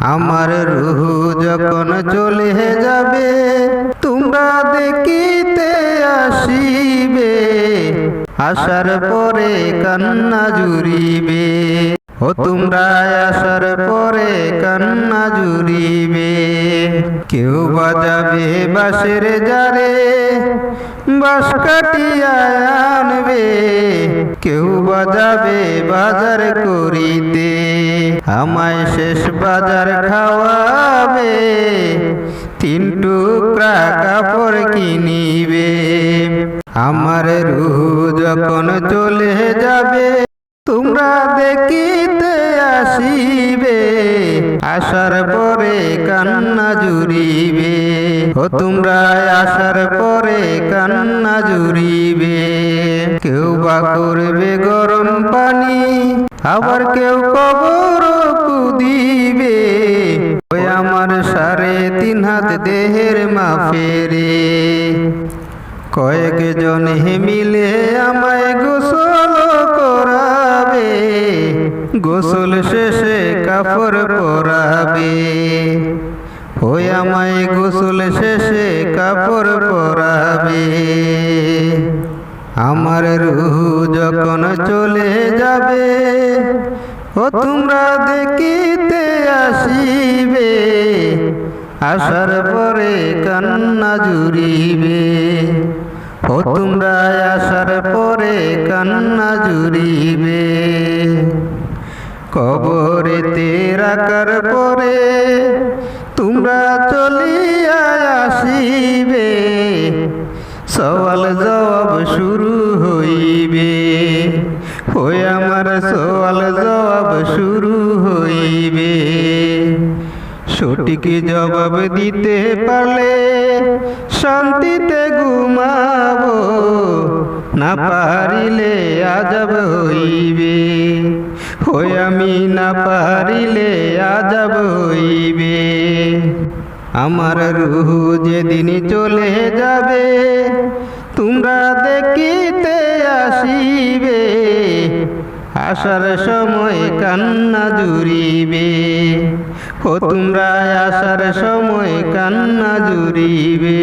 আমার রুহ যখন চলে যাবে, তোমরা দেখিতে আসিবে, আসার পরে কান্না জুড়িবে। ও তোমরা আসার পরে কান্না জুড়িবে। কেউ বাজাবে বাঁশের যারে বাস কাটিয়া আনবে। কেউ বাজাবে বাজার করিতে আমায় শেষ বাজার খাওয়াবে, তিন টুকরা কাপড় কিনিবে। আমার রুহ যখন চলে যাবে, তোমরা দেখিতে আসিবে, আসার পরে কান্না জুড়িবে। ও তোমরা আসার পরে কান্না জুড়িবে। কেউ বা করবে গরম পানি, আবার কেউ কবর কুদিবে ওই আমার সাড়ে তিন হাত দেহের মাফেরে। কয়েক জনে মিলে আমায় গোসল করাবে। গোসল শেষে কাপড় পরাবে। ওই আমায় গোসল শেষে কাপড় পরাবে। আমার রুহ যখন চলে যাবে ও তোমরা দেখিতে আসিবে, আসার পরে কান্না জুড়িবে। ও তোমরা আসার পরে কান্না জুড়িবে। কবরেতে রাখার পরে তোমরা চলিয়া শুরু হইবে। সঠিক জবাব দিতে পারলে শান্তিতে ঘুমাবো, না পারিলে আজব হইবে। হই আমি না পারিলে আজব হইবে। আমার রুহ যেদিন চলে যাবে, তোমরা দেখিতে আসার সময় কান্না জুড়িবে। ও তোমরা আসার সময় কান্না জুড়িবে।